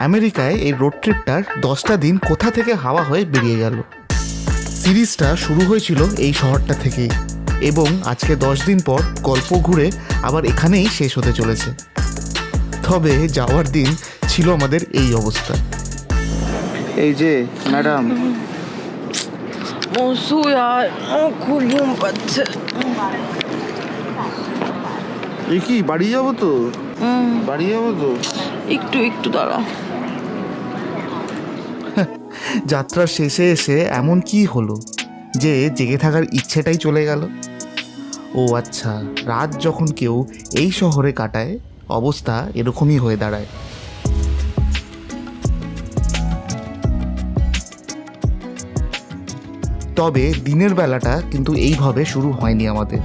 আমেরিকায় এই রোড ট্রিপটার দশটা দিন কোথা থেকে হাওয়া হয়ে বেরিয়ে গেল? সিরিজটা শুরু হয়েছিল এই শহরটা থেকেই এবং আজকে দশ দিন পর গল্প ঘুরে আবার এখানেই শেষ হতে চলেছে। তবে যাওয়ার দিন ছিল আমাদের এই অবস্থা। এই যে ম্যাডাম। বসু আর খুব ঘুম পাচ্ছে। এ কি বাড়ি যাব তো? হুম, বাড়ি যাব তো? একটু একটু দাঁড়াও। যাত্রার শেষে এসে এমন কি হলো যে জেগে থাকার ইচ্ছেটাই চলে গেল? ও আচ্ছা রাত যখন কেউ এই শহরে কাটায়, অবস্থা এরকমই হয়ে দাঁড়ায়। তবে দিনের বেলাটা কিন্তু এইভাবে শুরু হয়নি আমাদের।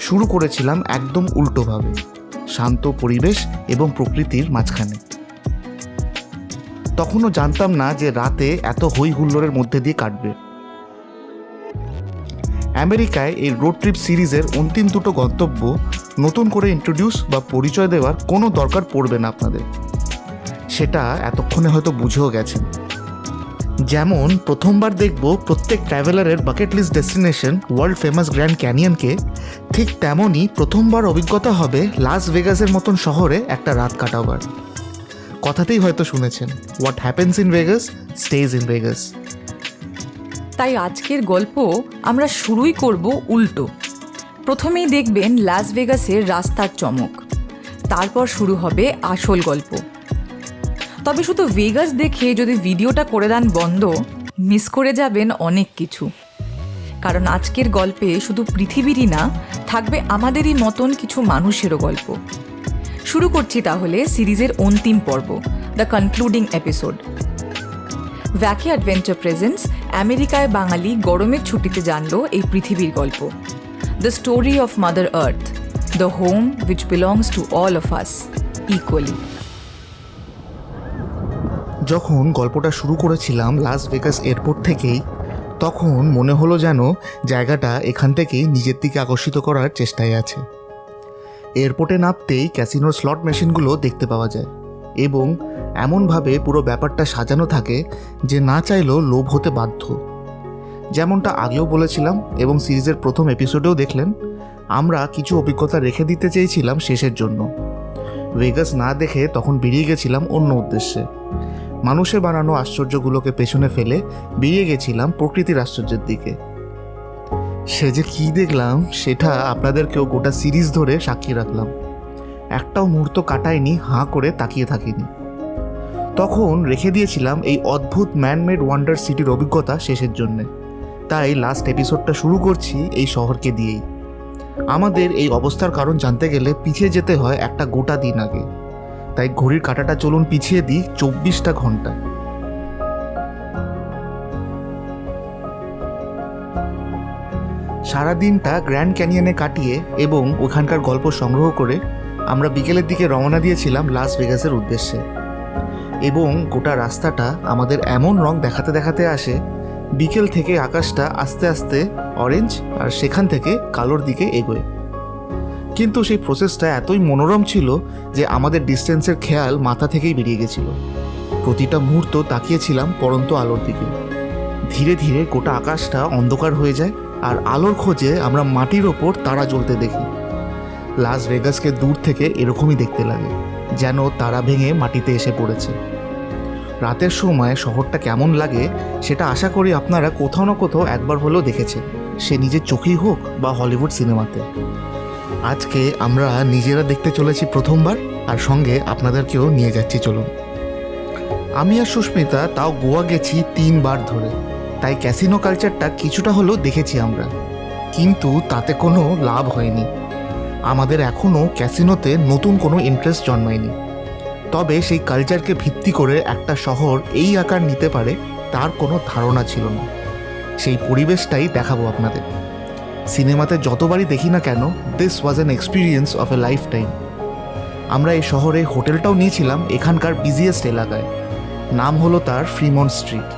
শুরু করেছিলাম একদম উল্টোভাবে, শান্ত পরিবেশ এবং প্রকৃতির মাঝখানে। তখনও জানতাম না যে রাতে এত হই হুল্লোড়ের মধ্যে দিয়ে কাটবে। আমেরিকায় এই রোড ট্রিপ সিরিজের অন্তিম দুটো গন্তব্য নতুন করে ইন্ট্রোডিউস বা পরিচয় দেওয়ার কোনো দরকার পড়বে না আপনাদের। সেটা এতক্ষণে হয়তো বুঝেও গেছেন। যেমন প্রথমবার দেখব প্রত্যেক ট্রাভেলারের bucket list destination world famous Grand ক্যানিয়নকে ঠিক তেমনই প্রথমবার অভিজ্ঞতা হবে লাস ভেগাসের মতন শহরে একটা রাত কাটাবার। কথাতেই হয়তো শুনেছেন। What happens in Vegas stays in Vegas তাই আজকের গল্প আমরা শুরুই করব উল্টো। প্রথমেই দেখবেন লাস ভেগাসের রাস্তার চমক। তারপর শুরু হবে আসল গল্প। তবে শুধু ভেগাস দেখে যদি ভিডিওটা করে দেন বন্ধ মিস করে যাবেন অনেক কিছু। কারণ আজকের গল্পে শুধু পৃথিবীরই না, থাকবে আমাদেরই মতন কিছু মানুষেরও গল্প। শুরু করছি তাহলে সিরিজের অন্তিম পর্ব the concluding episode wacky adventure presents আমেরিকায় বাঙালি গরমের ছুটিতে জানল এই পৃথিবীর গল্প। The story of mother earth the home which belongs to all of us equally যখন গল্পটা শুরু করেছিলাম লাস ভেগাস এয়ারপোর্ট থেকেই, তখন মনে হলো যেন জায়গাটা এখান থেকেই নিজের দিকে আকর্ষিত করার চেষ্টায় আছে। এয়ারপোর্টে নামতেই ক্যাসিনোর স্লট মেশিনগুলো দেখতে পাওয়া যায় এবং এমনভাবে পুরো ব্যাপারটা সাজানো থাকে যে না চাইলেও লোভ হতে বাধ্য। যেমনটা আগেও বলেছিলাম এবং সিরিজের প্রথম এপিসোডেও দেখলেন, আমরা কিছু অভিজ্ঞতা রেখে দিতে চেয়েছিলাম শেষের জন্য। ভেগাস না দেখে তখন বেরিয়ে গেছিলাম অন্য উদ্দেশ্যে। মানুষে বানানো আশ্চর্যগুলোকে পেছনে ফেলে বেরিয়ে গেছিলাম প্রকৃতির আশ্চর্যের দিকে। সে যে কী দেখলাম, সেটা আপনাদেরকেও গোটা সিরিজ ধরে সাক্ষী রাখলাম। একটাও মুহূর্ত কাটায়নি, হাঁ করে তাকিয়ে থাকিনি। তখন রেখে দিয়েছিলাম এই অদ্ভুত ম্যানমেড ওয়ান্ডার সিটির অভিজ্ঞতা শেষের জন্যে। তাই লাস্ট এপিসোডটা শুরু করছি এই শহরকে দিয়েই। আমাদের এই অবস্থার কারণ জানতে গেলে পিছিয়ে যেতে হয় একটা গোটা দিন আগে। তাই ঘড়ির কাঁটাটা চলুন পিছিয়ে দিই চব্বিশটা ঘণ্টা। সারাদিনটা গ্র্যান্ড ক্যানিয়নে কাটিয়ে এবং ওখানকার গল্প সংগ্রহ করে আমরা বিকেলের দিকে রওনা দিয়েছিলাম লাস ভেগাসের উদ্দেশ্যে। এবং গোটা রাস্তাটা আমাদের এমন রং দেখাতে দেখাতে আসে, বিকেল থেকে আকাশটা আস্তে আস্তে অরেঞ্জ আর সেখান থেকে কালোর দিকে এগোয়। কিন্তু সেই প্রসেসটা এতই মনোরম ছিল যে আমাদের ডিস্টেন্সের খেয়াল মাথা থেকেই বেরিয়ে গেছিল। প্রতিটা মুহূর্ত তাকিয়েছিলাম পরন্ত আলোর দিকে। ধীরে ধীরে গোটা আকাশটা অন্ধকার হয়ে যায় আর আলোর খোঁজে আমরা মাটির ওপর তারা জ্বলতে দেখি। লাস ভেগাসকে দূর থেকে এরকমই দেখতে লাগে, যেন তারা ভেঙে মাটিতে এসে পড়েছে। রাতের সময় শহরটা কেমন লাগে, সেটা আশা করি আপনারা কোথাও না কোথাও একবার হলেও দেখেছেন। সে নিজের চোখেই হোক বা হলিউড সিনেমাতে। আজকে আমরা নিজেরা দেখতে চলেছি প্রথমবার, আর সঙ্গে আপনাদেরকেও নিয়ে যাচ্ছি, চলুন। আমি আর সুস্মিতা তাও গোয়া গেছি তিনবার ধরে। তাই ক্যাসিনো কালচারটা কিছুটা হলেও দেখেছি আমরা। কিন্তু তাতে কোনো লাভ হয়নি। আমাদের এখনও ক্যাসিনোতে নতুন কোনো ইন্টারেস্ট জন্মায়নি। তবে সেই কালচারকে ভিত্তি করে একটা শহর এই আকার নিতে পারে তার কোনো ধারণা ছিল না। সেই পরিবেশটাই দেখাবো আপনাদের। সিনেমাতে যতবারই দেখি না কেন this was an experience of a lifetime আমরা এই শহরে হোটেলটাও নিয়েছিলাম এখানকার বিজিয়েস্ট এলাকায়। নাম হলো তার ফ্রিমন স্ট্রিট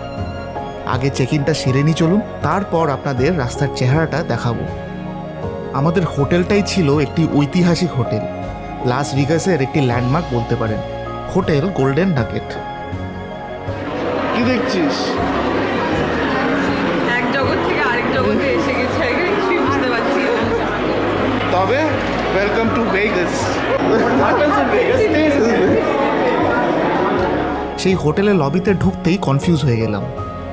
আগে চেক ইনটা সেরে নি চলুন তারপর আপনাদের রাস্তার চেহারাটা দেখাবো। আমাদের হোটেলটাই ছিল একটি ঐতিহাসিক হোটেল লাস ভিগাসের একটি ল্যান্ডমার্ক বলতে পারেন হোটেল গোল্ডেন নাগেট কি দেখছিস? এক জগৎ থেকে আরেক জগতে এসে গেছে বুঝতে পারছি তবে ওয়েলকাম টু ভেগাস সেই হোটেলের লবিতে ঢুকতেই কনফিউজ হয়ে গেলাম।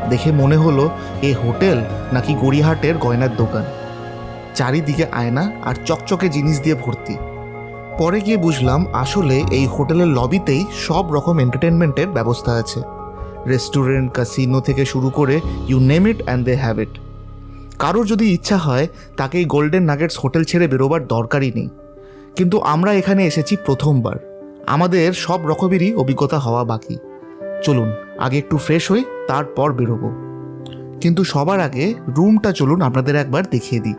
দেখে মনে হলো, এ হোটেল নাকি গড়িয়াহাটের গয়নার দোকান। চারিদিকে আয়না আর চকচকে জিনিস দিয়ে ভর্তি। পরে গিয়ে বুঝলাম, আসলে এই হোটেলের লবিতেই সব রকম এন্টারটেনমেন্টের ব্যবস্থা আছে। রেস্টুরেন্ট কাসিনো থেকে শুরু করে you name it and they have it কারোর যদি ইচ্ছা হয়, তাকে এই গোল্ডেন নাগেটস হোটেল ছেড়ে বেরোবার দরকারই নেই। কিন্তু আমরা এখানে এসেছি প্রথমবার। আমাদের সব রকমেরই অভিজ্ঞতা হওয়া বাকি। চলুন, আগে একটু ফ্রেশ হই, তারপর বেরোবো। কিন্তু সবার আগে রুমটা চলুন আপনাদের একবার দেখিয়ে দিই।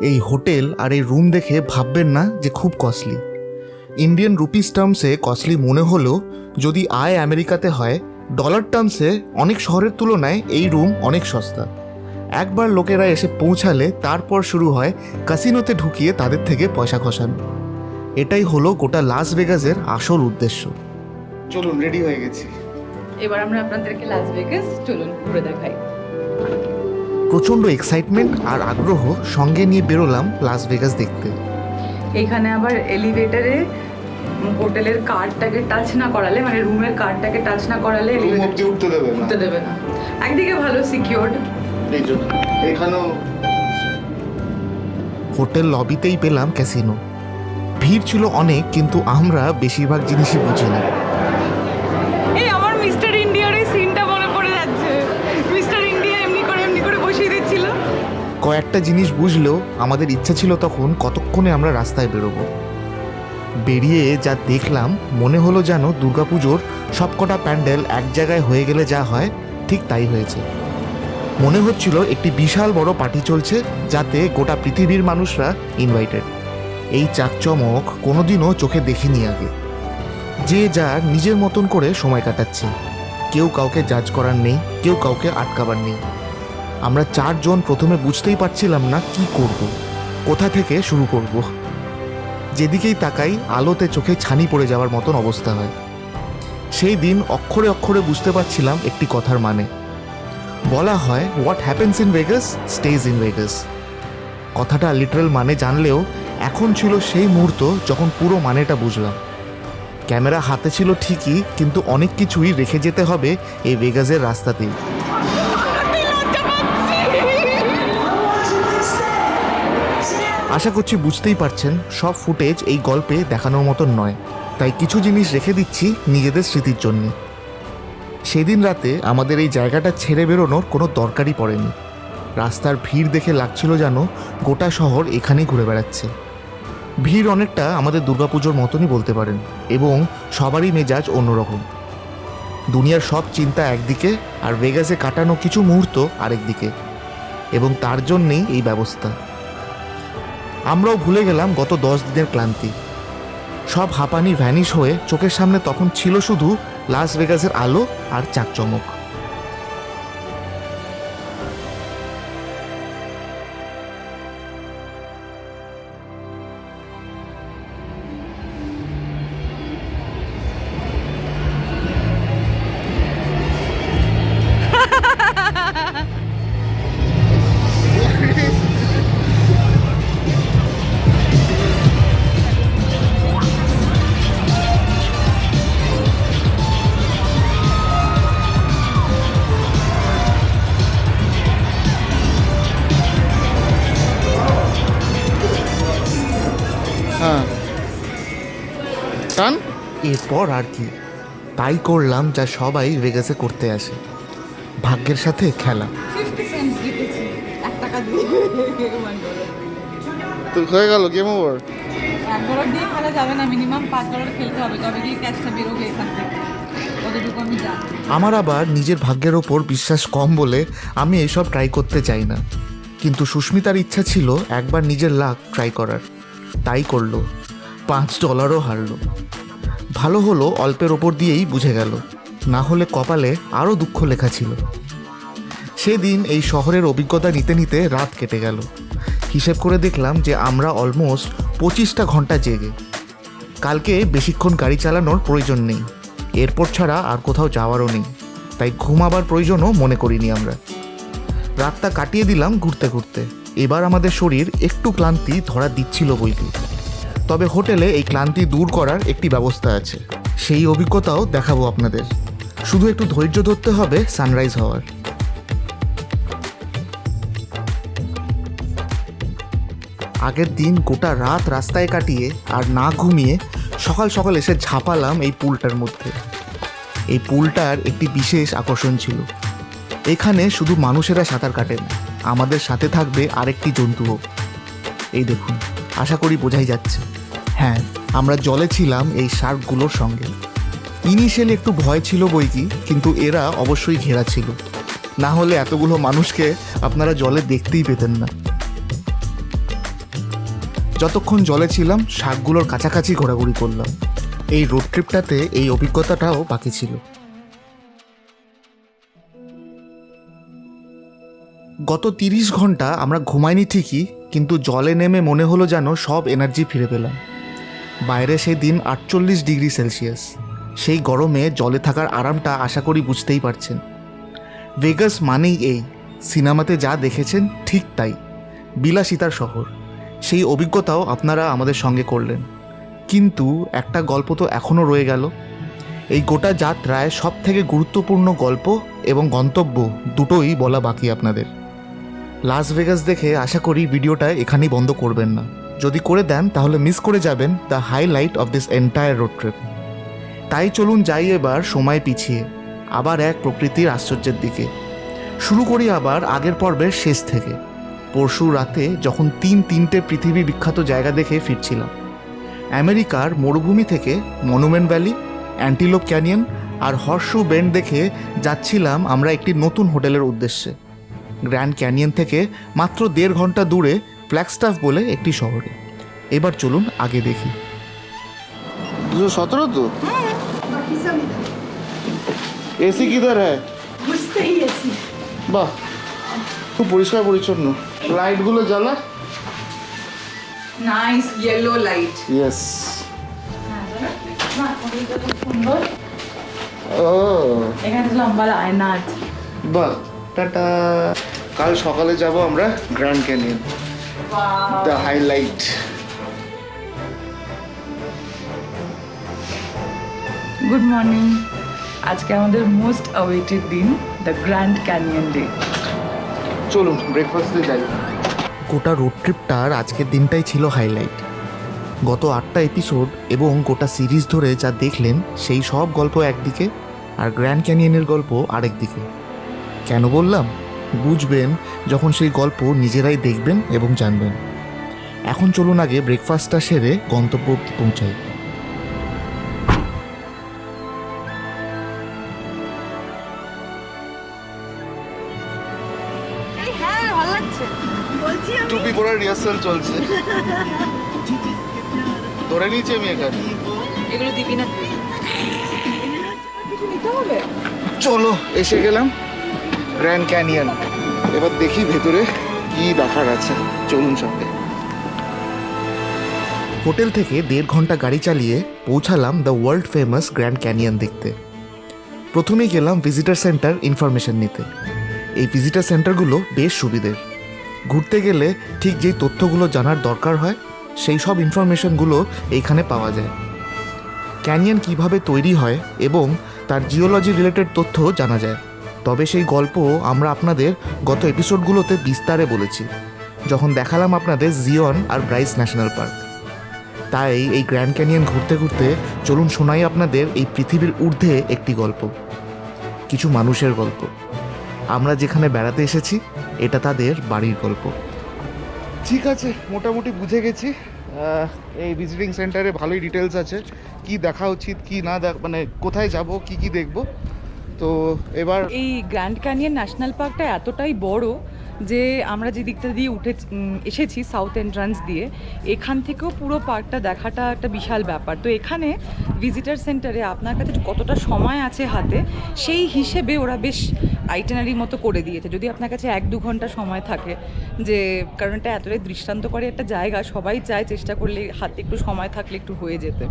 এই হোটেল আর এই রুম দেখে ভাববেন না যে খুব কস্টলি ইন্ডিয়ান রুপিস টার্মসে কস্টলি মনে হলেও যদি আয় আমেরিকাতে হয় ডলার টার্মসে অনেক শহরের তুলনায় এই রুম অনেক সস্তা। একবার লোকেরা এসে পৌঁছালে তারপর শুরু হয় কাসিনোতে ঢুকিয়ে তাদের থেকে পয়সা খসানো। এটাই হলো গোটা লাস ভেগাসের আসল উদ্দেশ্য। চলুন রেডি হয়ে গেছি। এবার আমরা আপনাদেরকে লাস ভেগাস চলুন ঘুরে দেখাই। প্রচণ্ড এক্সাইটমেন্ট আর আগ্রহ সঙ্গে নিয়ে বেরোলাম লাস ভেগাস দেখতে। এখানে আবার এলিভেটারে হোটেলের কার্ডটাকে টাচ না করালে মানে রুমের কার্ডটাকে টাচ না করালে রুম elevator উঠতে দেবে না। উঠতে দেবে না। একদিকে ভালো সিকিউরড এখানেও হোটেল লবিতেই পেলাম ক্যাসিনো ভিড় ছিল অনেক কিন্তু আমরা বেশিরভাগ জিনিসই বুঝি না কয়েকটা জিনিস বুঝলেও আমাদের ইচ্ছা ছিল তখন কতক্ষণে আমরা রাস্তায় বেরোবো। বেরিয়ে যা দেখলাম, মনে হলো যেন দুর্গাপুজোর সবকটা প্যান্ডেল এক জায়গায় হয়ে গেলে যা হয়, ঠিক তাই হয়েছে। মনে হচ্ছিল একটি বিশাল বড় পার্টি চলছে, যাতে গোটা পৃথিবীর মানুষরা ইনভাইটেড এই চাকচমক কোনোদিনও চোখে দেখিনি আগে। যে যার নিজের মতন করে সময় কাটাচ্ছে। কেউ কাউকে জাজ করার নেই, কেউ কাউকে আটকাবার নেই। আমরা চারজন প্রথমে বুঝতেই পারছিলাম না কি করব, কোথা থেকে শুরু করব। যেদিকেই তাকাই, আলোতে চোখে ছানি পড়ে যাওয়ার মতন অবস্থা হয়। সেই দিন অক্ষরে অক্ষরে বুঝতে পারছিলাম একটি কথার মানে। বলা হয় what happens in Vegas stays in Vegas কথাটা লিটারাল মানে জানলেও, এখন ছিল সেই মুহূর্ত যখন পুরো মানেটা বুঝলাম। ক্যামেরা হাতে ছিল ঠিকই, কিন্তু অনেক কিছুই রেখে যেতে হবে এই ভেগাসের রাস্তাতেই। আশা করছি বুঝতেই পারছেন, সব ফুটেজ এই গল্পে দেখানোর মতন নয়। তাই কিছু জিনিস রেখে দিচ্ছি নিজেদের স্মৃতির জন্য। সেদিন রাতে আমাদের এই জায়গাটা ছেড়ে বেরোনোর কোনো দরকারই পড়েনি। রাস্তার ভিড় দেখে লাগছিল যেন গোটা শহর এখানেই ঘুরে বেড়াচ্ছে। ভিড় অনেকটা আমাদের দুর্গাপুজোর মতনই বলতে পারেন, এবং সবারই মেজাজ অন্যরকম। দুনিয়ার সব চিন্তা একদিকে, আর ভেগাসে কাটানো কিছু মুহূর্ত আরেকদিকে। এবং তার জন্যেই এই ব্যবস্থা। আমরাও ভুলে গেলাম গত দশ দিনের ক্লান্তি। সব হাঁপানি ভ্যানিশ হয়ে চোখের সামনে তখন ছিল শুধু লাস ভেগাসের আলো আর চাকচমক। এরপর আর কি। তাই করলাম যা সবাই ভেগাসে করতে আসে। ভাগ্যের সাথে খেলা। তো হয়ে গেল গেম ওভার এক ডলার দিয়ে খেলা যাবে না মিনিমাম পাঁচ ডলার খেলতে হবে তবে গিয়ে ক্যাশটা বেরোবে এখান থেকে। কতটুকু আমি জানি। আমার আবার নিজের ভাগ্যের ওপর বিশ্বাস কম বলে আমি এসব ট্রাই করতে চাই না। কিন্তু সুস্মিতার ইচ্ছা ছিল একবার নিজের লাক ট্রাই করার। তাই করল। পাঁচ ডলারও হারলো। ভালো হলো অল্পের ওপর দিয়েই বুঝে গেল, না হলে কপালে আরও দুঃখ লেখা ছিল। সেদিন এই শহরের অভিজ্ঞতা নিতে নিতে রাত কেটে গেল। হিসেব করে দেখলাম যে আমরা অলমোস্ট পঁচিশটা ঘণ্টা জেগে। কালকে বেশিক্ষণ গাড়ি চালানোর প্রয়োজন নেই। এরপর ছাড়া আর কোথাও যাওয়ারও নেই। তাই ঘুমাবার প্রয়োজনও মনে করিনি আমরা। রাতটা কাটিয়ে দিলাম ঘুরতে ঘুরতে। এবার আমাদের শরীর একটু ক্লান্তি ধরা দিচ্ছিল বইকি। তবে হোটেলে এই ক্লান্তি দূর করার একটি ব্যবস্থা আছে। সেই অভিজ্ঞতাও দেখাবো আপনাদের। শুধু একটু ধৈর্য ধরতে হবে সানরাইজ হওয়ার। আগের দিন গোটা রাত রাস্তায় কাটিয়ে আর না ঘুমিয়ে সকাল সকাল এসে ঝাঁপালাম এই পুলটার মধ্যে। এই পুলটার একটি বিশেষ আকর্ষণ ছিল। এখানে শুধু মানুষেরা সাঁতার কাটেন, আমাদের সাথে থাকবে আরেকটি জন্তুও। এই দেখুন, আশা করি বোঝাই যাচ্ছে। হ্যাঁ আমরা জলে ছিলাম এই শার্কগুলোর সঙ্গে। ইনিশিয়ালি একটু ভয় ছিল বই কি কিন্তু এরা অবশ্যই ঘেরা ছিল। না হলে এতগুলো মানুষকে আপনারা জলে দেখতেই পেতেন না। যতক্ষণ জলে ছিলাম শাকগুলোর কাছাকাছি ঘোরাঘুরি করলাম। এই রোড ট্রিপটাতে এই অভিজ্ঞতাটাও বাকি ছিল। গত তিরিশ ঘণ্টা আমরা ঘুমাইনি ঠিকই, কিন্তু জলে নেমে মনে হলো যেন সব এনার্জি ফিরে পেলাম। বাইরে সেই দিন আটচল্লিশ ডিগ্রি সেলসিয়াস। সেই গরমে জলে থাকার আরামটা আশা করি বুঝতেই পারছেন। ভেগাস মানেই এই সিনেমাতে যা দেখেছেন ঠিক তাই। বিলাসিতার শহর। সেই অভিজ্ঞতাও আপনারা আমাদের সঙ্গে করলেন। কিন্তু একটা গল্প তো এখনও রয়ে গেল। এই গোটা যাত্রায় সব থেকে গুরুত্বপূর্ণ গল্প এবং গন্তব্য দুটোই বলা বাকি আপনাদের। লাস ভেগাস দেখে আশা করি ভিডিওটা এখানেই বন্ধ করবেন না। যদি করে দেন, তাহলে মিস করে যাবেন the highlight of this entire road trip তাই চলুন যাই এবার সময় পিছিয়ে, আবার এক প্রকৃতির আশ্চর্যের দিকে। শুরু করি আবার আগের পর্বের শেষ থেকে। পরশু রাতে যখন তিন তিনটে পৃথিবী বিখ্যাত জায়গা দেখে ফিরছিলাম। আমেরিকার মরুভূমি থেকে মনুমেন্ট ভ্যালি, অ্যান্টিলোপ ক্যানিয়ন আর হর্ষু বেন্ড দেখে যাচ্ছিলাম আমরা একটি নতুন হোটেলের উদ্দেশ্যে। গ্র্যান্ড ক্যানিয়ন থেকে মাত্র দেড় ঘণ্টা দূরে ফ্ল্যাগস্টাফ বলে একটি শহরে। এবার চলুন আগে দেখি। দুশো সতেরো তো? এসি কিধার হ্যাঁ? বাহ খুব পরিষ্কার পরিচ্ছন্ন। লাইটগুলো জ্বালা? নাইস ইয়েলো লাইট ইয়েস সুন্দর। ও। এখানে লম্বা আয়না আছে। বাহ টাটা। কাল সকালে যাব আমরা Grand Canyon the highlight good morning আজকে আমাদের মোস্ট অওয়েটেড দিন দ্য গ্র্যান্ড ক্যানিয়ন ডে চলুন ব্রেকফাস্টে যাই। গোটা রোড ট্রিপটার আজকের দিনটাই ছিল হাইলাইট গত আটটা এপিসোড এবং গোটা সিরিজ ধরে যা দেখলেন সেই সব গল্প একদিকে আর গ্র্যান্ড ক্যানিয়নের গল্প আরেক দিকে কেন বললাম? বুঝবেন যখন সেই গল্প নিজেরাই দেখবেন এবং জানবেন। এখন চলুন আগে ব্রেকফাস্টটা সেরে গন্তব্য অব্দি পৌঁছাই। হ্যাঁ ভালো লাগছে। বলছি টুপি পরার রিহার্সাল চলছে। ধরে নিয়েছি আমি এখানে। এগুলো দিবি না। চলো এসে গেলাম। Grand Canyon. এবার দেখি ভেতরে কি দেখার আছে। চলুন সঙ্গে হোটেল থেকে দেড় ঘণ্টা গাড়ি চালিয়ে পৌঁছালাম the world famous Grand Canyon দেখতে। প্রথমেই গেলাম ভিজিটার সেন্টার ইনফরমেশন নিতে। এই ভিজিটার সেন্টারগুলো বেশ সুবিধের ঘুরতে গেলে ঠিক যেই তথ্যগুলো জানার দরকার হয়, সেই সব ইনফরমেশনগুলো এইখানে পাওয়া যায়। ক্যানিয়ন কীভাবে তৈরি হয় এবং তার জিওলজি রিলেটেড তথ্য জানা যায়। তবে সেই গল্প আমরা আপনাদের গত এপিসোডগুলোতে বিস্তারে বলেছি, যখন দেখালাম আপনাদের জিয়ন আর ব্রাইস ন্যাশনাল পার্ক তাই এই গ্র্যান্ড ক্যানিয়ন ঘুরতে ঘুরতে চলুন শোনাই আপনাদের এই পৃথিবীর ঊর্ধ্বে একটি গল্প, কিছু মানুষের গল্প। আমরা যেখানে বেড়াতে এসেছি, এটা তাদের বাড়ির গল্প। ঠিক আছে, মোটামুটি বুঝে গেছি। এই ভিজিটিং সেন্টারে ভালোই ডিটেলস আছে। কি দেখা উচিত, কি না মানে কোথায় যাব, কি কি দেখব। তো এবার এই গ্র্যান্ড ক্যানিয়ন ন্যাশনাল পার্কটা এতটাই বড় যে আমরা যে দিকটা দিয়ে উঠে এসেছি সাউথ এন্ট্রান্স দিয়ে, এখান থেকেও পুরো পার্কটা দেখাটা একটা বিশাল ব্যাপার। তো এখানে ভিজিটার সেন্টারে আপনার কাছে কতটা সময় আছে হাতে, সেই হিসেবে ওরা বেশ আইটেনারি মতো করে দিয়েছে। যদি আপনার কাছে এক দু ঘণ্টা সময় থাকে, যে কারণ এটা এতটাই দৃষ্টান্ত করে একটা জায়গা, সবাই চায় চেষ্টা করলে হাতে একটু সময় থাকলে একটু হয়ে যেতে।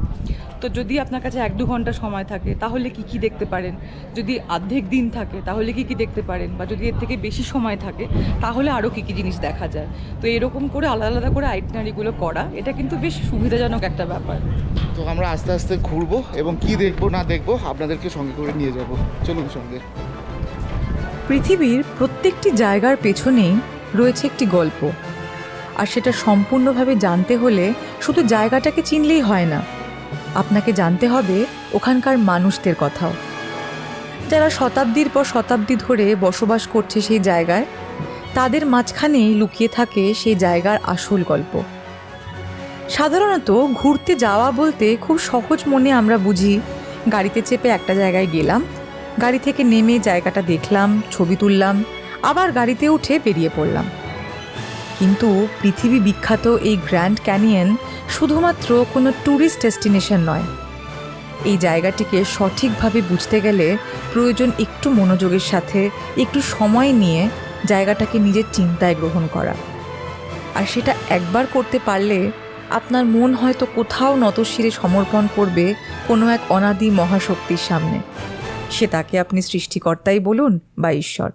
তো যদি আপনার কাছে এক দু ঘণ্টা সময় থাকে, তাহলে কি কি দেখতে পারেন? যদি অর্ধেক দিন থাকে, তাহলে কি কি দেখতে পারেন? বা যদি এর থেকে বেশি সময় থাকে তাহলে আরও কী কী জিনিস দেখা যায়। তো এরকম করে আলাদা আলাদা করে আইটেনারিগুলো করা এটা কিন্তু বেশ সুবিধাজনক একটা ব্যাপার। তো আমরা আস্তে আস্তে ঘুরবো এবং কি দেখব না দেখব আপনাদেরকে সঙ্গে করে নিয়ে যাব। চলুন সঙ্গে। পৃথিবীর প্রত্যেকটি জায়গার পেছনেই রয়েছে একটি গল্প। আর সেটা সম্পূর্ণভাবে জানতে হলে শুধু জায়গাটাকে চিনলেই হয় না। আপনাকে জানতে হবে ওখানকার মানুষদের কথাও। যারা শতাব্দীর পর শতাব্দী ধরে বসবাস করছে সেই জায়গায় তাদের মাঝখানেই লুকিয়ে থাকে সেই জায়গার আসল গল্প। সাধারণত ঘুরতে যাওয়া বলতে খুব সহজ মনে আমরা বুঝি, গাড়িতে চেপে একটা জায়গায় গেলাম, গাড়ি থেকে নেমে জায়গাটা দেখলাম, ছবি তুললাম, আবার গাড়িতে উঠে বেরিয়ে পড়লাম। কিন্তু পৃথিবী বিখ্যাত এই গ্র্যান্ড ক্যানিয়ন শুধুমাত্র কোনো ট্যুরিস্ট ডেস্টিনেশন নয়। এই জায়গাটিকে সঠিকভাবে বুঝতে গেলে প্রয়োজন একটু মনোযোগের সাথে, একটু সময় নিয়ে জায়গাটাকে নিজের চিন্তায় গ্রহণ করা। আর সেটা একবার করতে পারলে আপনার মন হয়তো কোথাও নতশিরে সমর্পণ করবে কোনো এক অনাদি মহাশক্তির সামনে। সে তাকে আপনি সৃষ্টিকর্তাই বলুন বা ঈশ্বর।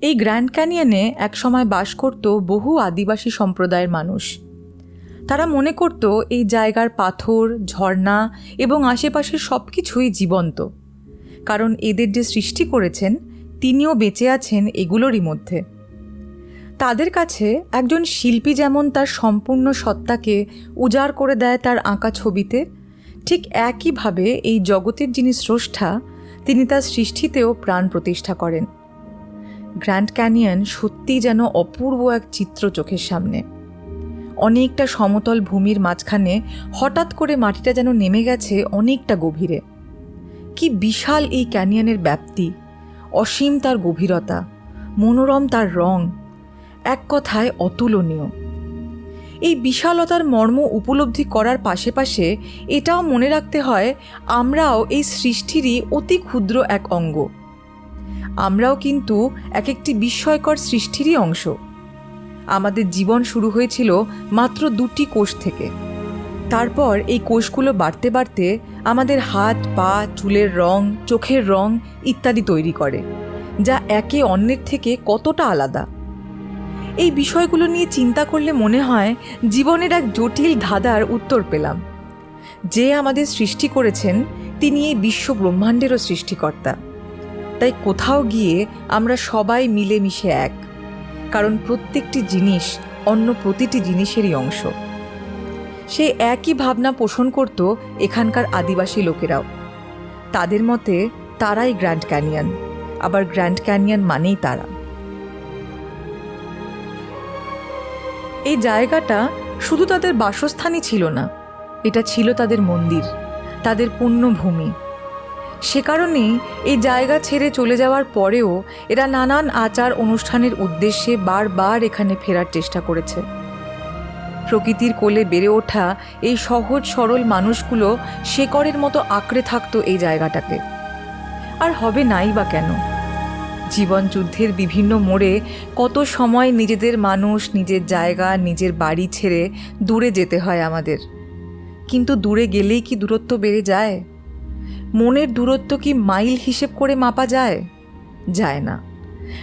এই গ্র্যান্ড ক্যানিয়নে একসময় বাস করত বহু আদিবাসী সম্প্রদায়ের মানুষ। তারা মনে করত এই জায়গার পাথর, ঝর্ণা এবং আশেপাশের সব কিছুই জীবন্ত। কারণ এদের যে সৃষ্টি করেছেন, তিনিও বেঁচে আছেন এগুলোরই মধ্যে। তাদের কাছে একজন শিল্পী যেমন তার সম্পূর্ণ সত্তাকে উজাড় করে দেয় তার আঁকা ছবিতে, ঠিক একইভাবে এই জগতের যিনি স্রষ্টা, তিনি তার সৃষ্টিতেও প্রাণ প্রতিষ্ঠা করেন। গ্র্যান্ড ক্যানিয়ন সত্যিই যেন অপূর্ব এক চিত্র চোখের সামনে। অনেকটা সমতল ভূমির মাঝখানে হঠাৎ করে মাটিটা যেন নেমে গেছে অনেকটা গভীরে। কি বিশাল এই ক্যানিয়নের ব্যাপ্তি। অসীম তার গভীরতা, মনোরম তার রং, এক কথায় অতুলনীয়। এই বিশালতার মর্ম উপলব্ধি করার পাশে এটাও মনে রাখতে হয়, আমরাও এই সৃষ্টিরই অতি ক্ষুদ্র এক অঙ্গ। আমরাও কিন্তু এক একটি বিস্ময়কর সৃষ্টিরই অংশ। আমাদের জীবন শুরু হয়েছিল মাত্র দুটি কোষ থেকে। তারপর এই কোষগুলো বাড়তে বাড়তে আমাদের হাত, পা, চুলের রং, চোখের রং ইত্যাদি তৈরি করে, যা একে অন্যের থেকে কতটা আলাদা? এই বিষয়গুলো নিয়ে চিন্তা করলে মনে হয় জীবনের এক জটিল ধাঁধার উত্তর পেলাম। যে আমাদের সৃষ্টি করেছেন, তিনি এই বিশ্ব ব্রহ্মাণ্ডেরও সৃষ্টিকর্তা। তাই কোথাও গিয়ে আমরা সবাই মিলেমিশে এক, কারণ প্রত্যেকটি জিনিস অন্য প্রতিটি জিনিসেরই অংশ। সেই একই ভাবনা পোষণ করত এখানকার আদিবাসী লোকেরাও। তাদের মতে তারাই গ্র্যান্ড ক্যানিয়ন, আবার গ্র্যান্ড ক্যানিয়ন মানেই তারা। এই জায়গাটা শুধু তাদের বাসস্থানই ছিল না, এটা ছিল তাদের মন্দির, তাদের পুণ্যভূমি। সে কারণেই এই জায়গা ছেড়ে চলে যাওয়ার পরেও এরা নানান আচার অনুষ্ঠানের উদ্দেশ্যে বারবার এখানে ফেরার চেষ্টা করেছে। প্রকৃতির কোলে বেড়ে ওঠা এই সহজ সরল মানুষগুলো শেকড়ের মতো আঁকড়ে থাকতো এই জায়গাটাকে আর হবে নাই বা কেন? জীবন যুদ্ধের বিভিন্ন মোড়ে কত সময় নিজেদের মানুষ, নিজের জায়গা, নিজের বাড়ি ছেড়ে দূরে যেতে হয় আমাদের। কিন্তু দূরে গেলেই কি দূরত্ব বেড়ে যায়? মনের দূরত্ব কি মাইল হিসেব করে মাপা যায়? যায় না।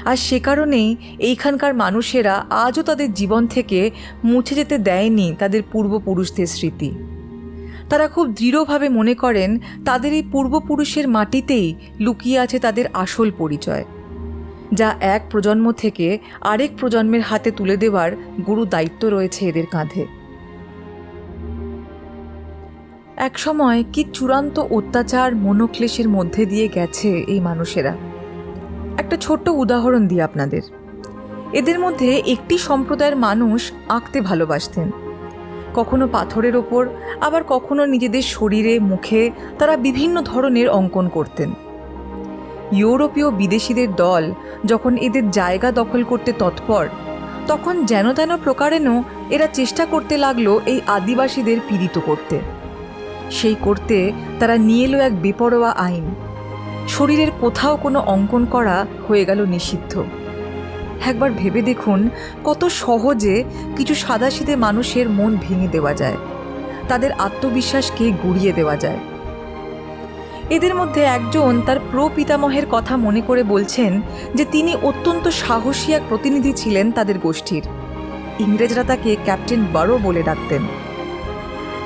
আর সে কারণেই এইখানকার মানুষেরা আজও তাদের জীবন থেকে মুছে যেতে দেয়নি তাদের পূর্বপুরুষদের স্মৃতি। তারা খুব দৃঢ়ভাবে মনে করেন তাদের এই পূর্বপুরুষের মাটিতেই লুকিয়ে আছে তাদের আসল পরিচয়, যা এক প্রজন্ম থেকে আরেক প্রজন্মের হাতে তুলে দেওয়ার গুরু দায়িত্ব রয়েছে এদের কাঁধে। একসময় কি চূড়ান্ত অত্যাচার, মনোক্লেশের মধ্যে দিয়ে গেছে এই মানুষেরা। একটা ছোট্ট উদাহরণ দিই আপনাদের। এদের মধ্যে একটি সম্প্রদায়ের মানুষ আঁকতে ভালোবাসতেন। কখনো পাথরের ওপর, আবার কখনো নিজেদের শরীরে, মুখে তারা বিভিন্ন ধরনের অঙ্কন করতেন। ইউরোপীয় বিদেশিদের দল যখন এদের জায়গা দখল করতে তৎপর, তখন যেন তেন প্রকারেণও এরা চেষ্টা করতে লাগল এই আদিবাসীদের পীড়িত করতে। সেই করতে তারা নিয়ে এলো এক বেপরোয়া আইন। শরীরের কোথাও কোনো অঙ্কন করা হয়ে গেল নিষিদ্ধ। একবার ভেবে দেখুন কত সহজে কিছু সাদাসিধে মানুষের মন ভেঙে দেওয়া যায়। তাদের আত্মবিশ্বাসকে গুড়িয়ে দেওয়া যায়? এদের মধ্যে একজন তার প্রপিতামহের কথা মনে করে বলছেন যে তিনি অত্যন্ত সাহসী এক প্রতিনিধি ছিলেন তাদের গোষ্ঠীর। ইংরেজরা তাকে ক্যাপ্টেন বারো বলে ডাকতেন।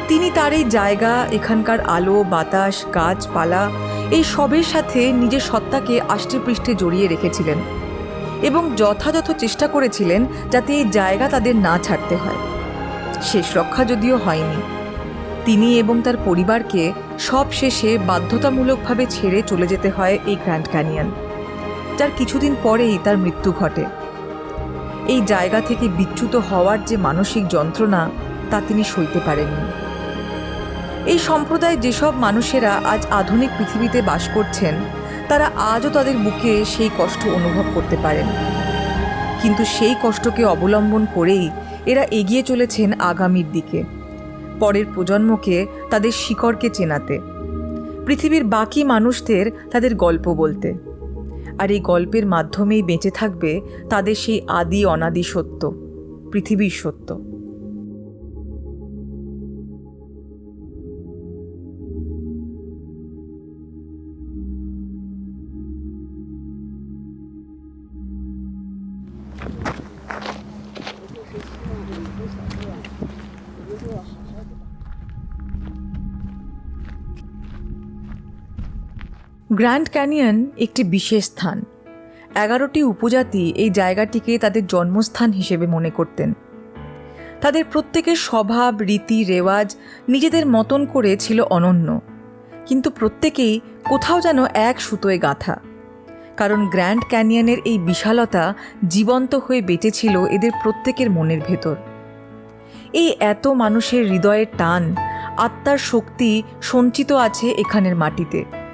তিনি তার এই জায়গা, এখানকার আলো, বাতাস, গাছপালা এই সবের সাথে নিজের সত্তাকে আষ্টেপৃষ্ঠে জড়িয়ে রেখেছিলেন এবং যথাযথ চেষ্টা করেছিলেন যাতে এই জায়গা তাদের না ছাড়তে হয়। শেষ রক্ষা যদিও হয়নি। তিনি এবং তার পরিবারকে সব শেষে বাধ্যতামূলকভাবে ছেড়ে চলে যেতে হয় এই গ্র্যান্ড ক্যানিয়ন, যার কিছুদিন পরেই তার মৃত্যু ঘটে। এই জায়গা থেকে বিচ্যুত হওয়ার যে মানসিক যন্ত্রণা তা তিনি সইতে পারেননি। এই সম্প্রদায় যেসব মানুষেরা আজ আধুনিক পৃথিবীতে বাস করছেন, তারা আজও তাদের বুকে সেই কষ্ট অনুভব করতে পারেন। কিন্তু সেই কষ্টকে অবলম্বন করেই এরা এগিয়ে চলেছেন আগামীর দিকে। পরের প্রজন্মকে তাদের শিকড়কে চেনাতে। পৃথিবীর বাকি মানুষদের তাদের গল্প বলতে। আর এই গল্পের মাধ্যমেই বেঁচে থাকবে তাদের সেই আদি অনাদি সত্য, পৃথিবীর সত্য। গ্র্যান্ড ক্যানিয়ন একটি বিশেষ স্থান। এগারোটি উপজাতি এই জায়গাটিকে তাদের জন্মস্থান হিসেবে মনে করতেন। তাদের প্রত্যেকের স্বভাব, রীতি, রেওয়াজ নিজেদের মতন করে ছিল অনন্য। কিন্তু প্রত্যেকেই কোথাও যেন এক সুতোয় গাঁথা। কারণ গ্র্যান্ড ক্যানিয়নের এই বিশালতা জীবন্ত হয়ে বেঁচেছিল এদের প্রত্যেকের মনের ভেতর। এই এত মানুষের হৃদয়ের টান আত্মার শক্তি সঞ্চিত আছে এখানের মাটিতে।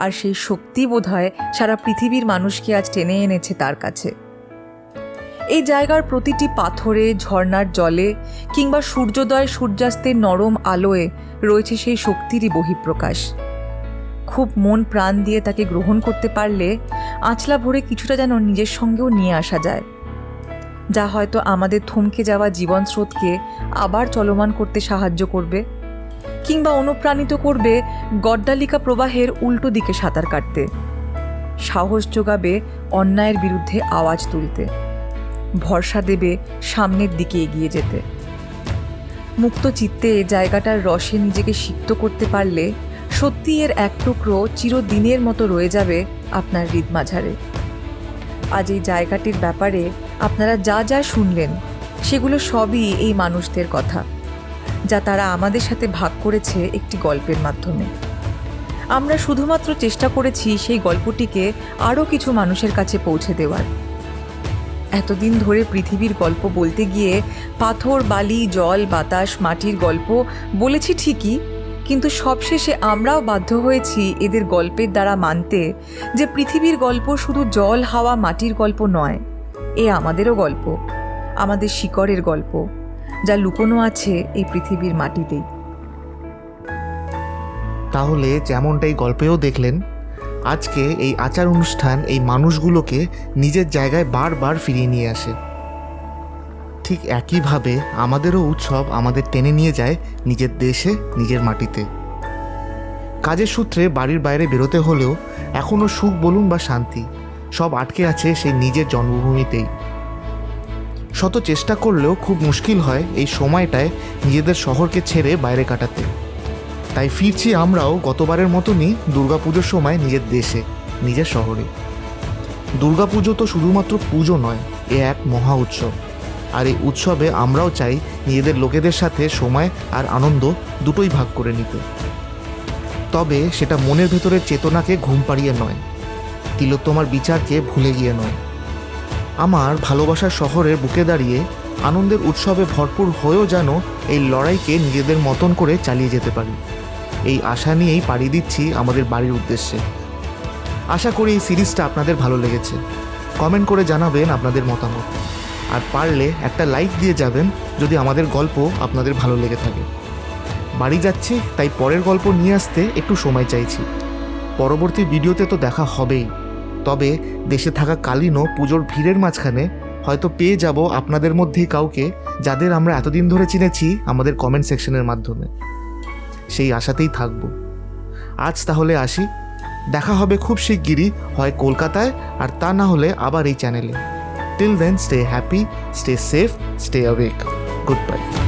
আর সেই শক্তি বোধহয় সারা পৃথিবীর মানুষকে আজ টেনে এনেছে তার কাছে। এই জায়গার প্রতিটি পাথরে, ঝর্ণার জলে কিংবা সূর্যোদয় সূর্যাস্তের নরম আলোয় রয়েছে সেই শক্তিরই বহিঃপ্রকাশ। খুব মন প্রাণ দিয়ে তাকে গ্রহণ করতে পারলে আঁচলা ভরে কিছুটা যেন নিজের সঙ্গেও নিয়ে আসা যায়। যা হয়তো আমাদের থমকে যাওয়া জীবন স্রোতকে আবার চলমান করতে সাহায্য করবে। কিংবা অনুপ্রাণিত করবে গড্ডালিকা প্রবাহের উল্টো দিকে সাঁতার কাটতে। সাহস যোগাবে অন্যায়ের বিরুদ্ধে আওয়াজ তুলতে। ভরসা দেবে সামনের দিকে এগিয়ে যেতে। মুক্ত চিত্তে জায়গাটার রসে নিজেকে সিক্ত করতে পারলে সত্যি এর এক টুকরো চিরদিনের মতো রয়ে যাবে আপনার হৃদমাঝারে। আজ এই জায়গাটির ব্যাপারে আপনারা যা যা শুনলেন, সেগুলো সবই এই মানুষদের কথা। যা তারা আমাদের সাথে ভাগ করেছে একটি গল্পের মাধ্যমে। আমরা শুধুমাত্র চেষ্টা করেছি সেই গল্পটিকে আরও কিছু মানুষের কাছে পৌঁছে দেওয়ার। এতদিন ধরে পৃথিবীর গল্প বলতে গিয়ে পাথর, বালি, জল, বাতাস, মাটির গল্প বলেছি ঠিকই, কিন্তু সবশেষে আমরাও বাধ্য হয়েছি এদের গল্পের দ্বারা মানতে যে পৃথিবীর গল্প শুধু জল, হাওয়া, মাটির গল্প নয়, এ আমাদেরও গল্প, আমাদের শিকড়ের গল্প। যা লুকোনো আছে এই পৃথিবীর মাটিতেই। তাহলে যেমনটাই গল্পেও দেখলেন, আজকে এই আচার অনুষ্ঠান এই মানুষগুলোকে নিজের জায়গায় বারবার ফিরিয়ে নিয়ে আসে। ঠিক একইভাবে আমাদেরও উৎসব আমাদের টেনে নিয়ে যায় নিজের দেশে, নিজের মাটিতে। কাজের সূত্রে বাড়ির বাইরে বেরোতে হলেও এখনও সুখ বলুন বা শান্তি, সব আটকে আছে সেই নিজের জন্মভূমিতেই। শত চেষ্টা করলেও খুব মুশকিল হয় এই সময়টায় নিজেদের শহরকে ছেড়ে বাইরে কাটাতে। তাই ফিরছি আমরাও গতবারের মতনই দুর্গাপুজোর সময় নিজের দেশে, নিজের শহরে। দুর্গাপুজো তো শুধুমাত্র পুজো নয়, এ এক মহা উৎসব। আর এই উৎসবে আমরাও চাই নিজেদের লোকেদের সাথে সময় আর আনন্দ দুটোই ভাগ করে নিতে। তবে সেটা মনের ভেতরের চেতনাকে ঘুম পাড়িয়ে নয়, তিলোত্তমার বিচারকে ভুলে গিয়ে নয়। আমার ভালোবাসার শহরের বুকে দাঁড়িয়ে আনন্দের উৎসবে ভরপুর হয়েও যেন এই লড়াইকে নিজেদের মতন করে চালিয়ে যেতে পারি। এই আশা নিয়েই পাড়ি দিচ্ছি আমাদের বাড়ির উদ্দেশ্যে। আশা করি এই সিরিজটা আপনাদের ভালো লেগেছে। কমেন্ট করে জানাবেন আপনাদের মতামত। আর পারলে একটা লাইক দিয়ে যাবেন যদি আমাদের গল্প আপনাদের ভালো লেগে থাকে। বাড়ি যাচ্ছি, তাই পরের গল্প নিয়ে আসতে একটু সময় চাইছি। পরবর্তী ভিডিওতে তো দেখা হবেই। তবে দেশে থাকা কালীনও পুজোর ভিড়ের মাঝখানে হয়তো পেয়ে যাব আপনাদের মধ্যেই কাউকে যাদের আমরা এতদিন ধরে চিনেছি আমাদের কমেন্ট সেকশনের মাধ্যমে। সেই আশাতেই থাকব। আজ তাহলে আসি। দেখা হবে খুব শিগগিরই, হয় কলকাতায়, আর তা না হলে আবার এই চ্যানেলে till then stay happy stay safe stay awake goodbye